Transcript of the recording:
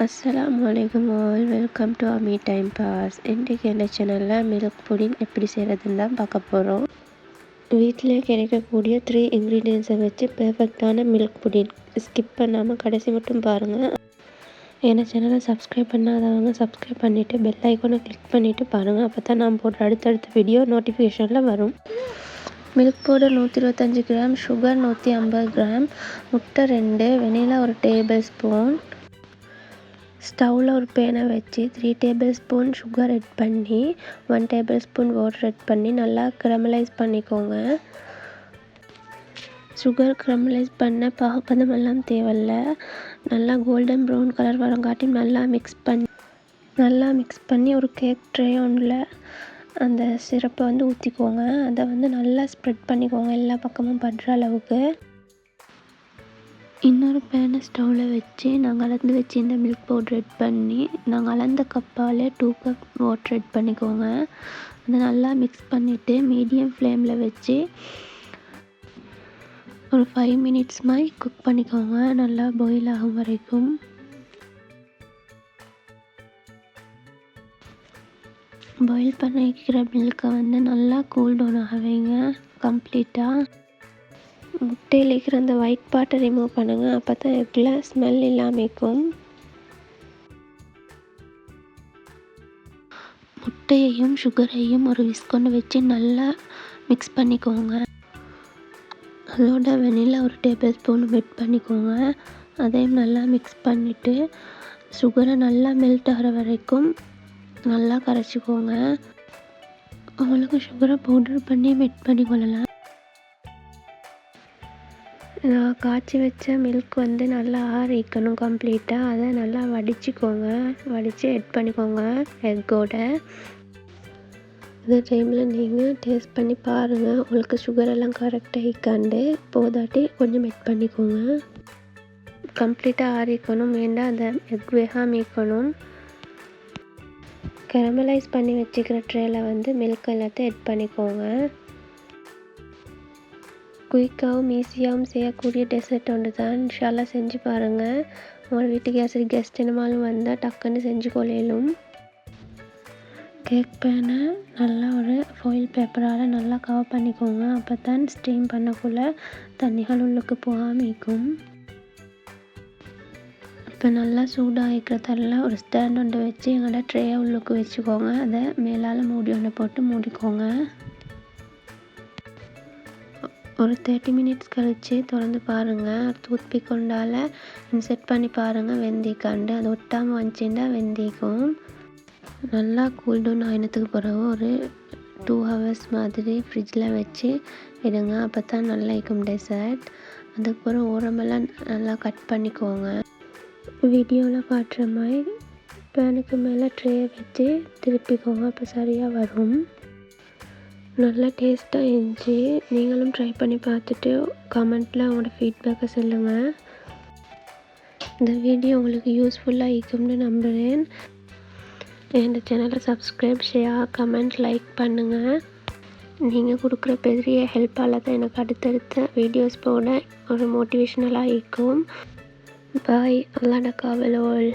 அஸ்லாம் அலைக்கும் all welcome to Ami time pass இன்றைக்கு என்ன சேனலில் மில்க் புடிங் எப்படி செய்கிறதுன்னு தான் பார்க்க போகிறோம் வீட்டிலே கிடைக்கக்கூடிய த்ரீ இன்க்ரீடியன்ஸை வச்சு பெர்ஃபெக்டான மில்க் புடிங் ஸ்கிப் பண்ணாமல் கடைசி மட்டும் பாருங்கள் என்ன சேனலை சப்ஸ்கிரைப் பண்ணாதவங்க சப்ஸ்கிரைப் பண்ணிவிட்டு பெல் ஐக்கோனை கிளிக் பண்ணிவிட்டு பாருங்கள் அப்போ தான் நான் போடுற அடுத்தடுத்த வீடியோ நோட்டிஃபிகேஷனில் வரும். மில்க் பவுடர் நூற்றி இருபத்தஞ்சி கிராம் சுகர் நூற்றி ஐம்பது கிராம் முட்டை ரெண்டு வெனிலா ஒரு டேபிள் ஸ்பூன் ஸ்டவ்வில் ஒரு பேனை வச்சு three tablespoon sugar add பண்ணி one tablespoon water add பண்ணி நல்லா க்ரமலைஸ் பண்ணிக்கோங்க. சுகர் க்ரமலைஸ் பண்ண பாகப்பதம் எல்லாம் தேவையில்ல. நல்லா கோல்டன் ப்ரௌன் கலர் வரங்காட்டி நல்லா மிக்ஸ் பண்ணி நல்லா மிக்ஸ் பண்ணி ஒரு கேக் ட்ரே ஒன்றில் அந்த சிரப்பை வந்து ஊற்றிக்கோங்க அதை வந்து நல்லா ஸ்ப்ரெட் பண்ணிக்கோங்க எல்லா பக்கமும் படுற அளவுக்கு. இன்னொரு பேனை ஸ்டவ்வில் வச்சு நாங்கள் அளந்து வச்சு இந்த மில்க் பவுட்ரு ஆட் பண்ணி நாங்கள் அளந்த கப்பாலே டூ கப் வாட்டர் ஆட் பண்ணிக்கோங்க. அதை நல்லா மிக்ஸ் பண்ணிவிட்டு மீடியம் ஃப்ளேமில் வச்சு ஒரு ஃபைவ் மினிட்ஸ் மாதிரி குக் பண்ணிக்கோங்க. நல்லா பாயில் ஆகும் வரைக்கும். பாயில் பண்ணிக்கிற மில்கை வந்து நல்லா கூல் டவுன் ஆக வைங்க. கம்ப்ளீட்டாக முட்டையில் இருக்கிற அந்த ஒயிட் பாட்டை ரிமூவ் பண்ணுங்கள் அப்போ தான் எக்கில் ஸ்மெல் இல்லாமல் இருக்கும். முட்டையையும் சுகரையும் ஒரு விஸ்கொண்டு வச்சு நல்லா மிக்ஸ் பண்ணிக்கோங்க. அதோட வெனிலா ஒரு டேபிள் ஸ்பூன் வெட் பண்ணிக்கோங்க. அதையும் நல்லா மிக்ஸ் பண்ணிவிட்டு சுகரை நல்லா மெல்ட் ஆகிற வரைக்கும் நல்லா கரைச்சிக்கோங்க. உங்களுக்கு சுகரை பவுடர் பண்ணி மெட் பண்ணி கொள்ளலாம் நான் காய்ச்சி வச்ச மில்க் வந்து நல்லா ஆறிக்கணும் கம்ப்ளீட்டாக அதை நல்லா வடிச்சுக்கோங்க. வடித்து எட் பண்ணிக்கோங்க எக்கோட இந்த டைமில் நீங்கள் டேஸ்ட் பண்ணி பாருங்கள் உங்களுக்கு சுகர் எல்லாம் கரெக்டாக இக்காண்டு போதாட்டி கொஞ்சம் எட் பண்ணிக்கோங்க. கம்ப்ளீட்டாக ஆறிக்கணும். வேண்டாம் அதை எக் வேகாமல் மீக்கணும் கரமலைஸ் பண்ணி வச்சுக்கிற ட்ரேயில் வந்து மில்க் எல்லாத்தையும் எட் பண்ணிக்கோங்க. குயிக்காகவும் ஈஸியாகவும் செய்யக்கூடிய டெசர்ட் ஒன்று தான். ஷாலாக செஞ்சு பாருங்கள் உங்கள் வீட்டுக்கு யாசரி கெஸ்ட் என்னமாலும் வந்தால் டக்குன்னு செஞ்சு கொள்ளையிலும் கேக் பேனை நல்லா ஒரு ஃபாயில் பேப்பரால் நல்லா கவர் பண்ணிக்கோங்க. அப்போ தான் ஸ்டீம் பண்ணக்குள்ளே தண்ணிகள் உள்ளுக்கு போகாமிக்கும் இப்போ நல்லா சூடாகிக்கிறதெல்லாம் ஒரு ஸ்டாண்ட் ஒன்று வச்சு எங்களோட ட்ரேயை உள்ளுக்கு வச்சுக்கோங்க. அதை மேலால் மூடி ஒன்று போட்டு மூடிக்கோங்க. ஒரு தேர்ட்டி மினிட்ஸ் கழித்து திறந்து பாருங்கள் டூத்பிக் கொண்டால் இன்செட் பண்ணி பாருங்கள் வெந்திக்காண்டு அது ஒட்டாமல் வந்துச்சுன்னா வெந்திக்கும் நல்லா கூல் டவுன் ஆயினத்துக்கு பிறகு ஒரு டூ ஹவர்ஸ் மாதிரி ஃப்ரிட்ஜில் வச்சு விடுங்க. அப்போ தான் நல்லா இருக்கும் டெசர்ட் அதுக்கப்புறம் ஓரமெல்லாம் நல்லா கட் பண்ணிக்கோங்க. வீடியோவில் காட்டுற மாதிரி பேனுக்கு மேலே ட்ரே வச்சு திருப்பிக்கோங்க. அப்போ சரியாக வரும். நல்லா டேஸ்ட்டாக இருந்துச்சு. நீங்களும் ட்ரை பண்ணி பார்த்துட்டு கமெண்ட்டில் உங்களோட ஃபீட்பேக்கை சொல்லுங்கள் இந்த வீடியோ உங்களுக்கு யூஸ்ஃபுல்லாக இருக்கும்னு நம்புகிறேன் இந்த சேனலை சப்ஸ்கிரைப் ஷேர் கமெண்ட் லைக் பண்ணுங்கள் நீங்கள் கொடுக்குற பெரிய ஹெல்ப்பால் தான் எனக்கு அடுத்தடுத்த வீடியோஸ் போட ஒரு மோட்டிவேஷ்னலாக இருக்கும். பாய் அல்லாட காவலோல்.